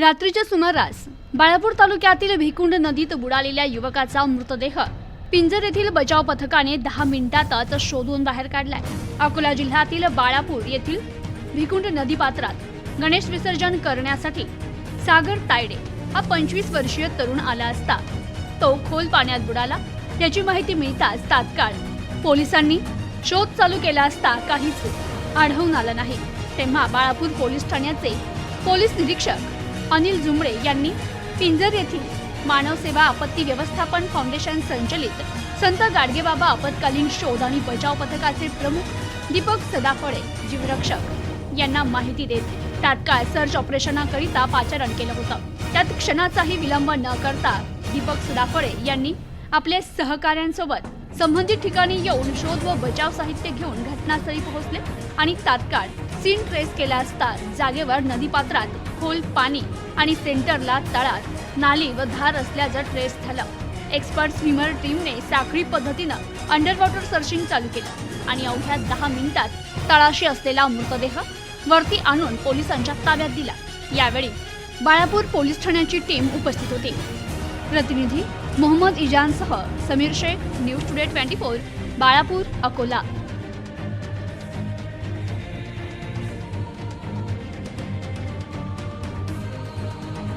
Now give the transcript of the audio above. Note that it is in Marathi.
रात्रीच्या सुमारास बाळापूर तालुक्यातील भिकुंड नदीत बुडालेल्या युवकाचा मृतदेह पिंजर येथील बचाव पथकाने दहा मिनिटातच शोधून बाहेर काढलाय. अकोला जिल्ह्यातील बाळापूर येथील भिकुंड नदीपात्रात गणेश विसर्जन करण्यासाठी सागर तायडे हा पंचवीस वर्षीय तरुण आला असता. तो खोल पाण्यात बुडाला. याची माहिती मिळताच तात्काळ पोलिसांनी शोध चालू केला असता काहीच आढळून आलं नाही. तेव्हा बाळापूर पोलीस ठाण्याचे पोलीस निरीक्षक अनिल जुंबळे यांनी पिंजर येथील मानव सेवा आपत्ती व्यवस्थापन फाउंडेशन संचलित संत गाडगेबाबा आपत्कालीन शोध आणि बचाव पथकाचे प्रमुख दीपक सदाफळे जीवरक्षक यांना माहिती देत तात्काळ सर्च ऑपरेशनाकरिता पाचारण केलं होतं. त्यात क्षणाचाही विलंब न करता दीपक सदाफळे यांनी आपल्या सहकाऱ्यांसोबत संबंधित ठिकाणी येऊन शोध व बचाव साहित्य घेऊन घटनास्थळी पोहोचले आणि तात्काळ सीन ट्रेस केला असता जागेवर नदीपात्रात खोल पाणी आणि सेंटरला तळात नाली व धार असल्याचं ट्रेस झालं. एक्सपर्ट स्विमर टीमने साखळी पद्धतीनं अंडर वॉटर सर्चिंग चालू केलं आणि अवघ्या दहा मिनिटात तळाशी असलेला मृतदेह वरती आणून पोलिसांच्या ताब्यात दिला. यावेळी बाळापूर पोलीस ठाण्याची टीम उपस्थित होती. प्रतिनिधी Mohammed इजानसह Samir Shaikh news today twenty four Balapur Akola.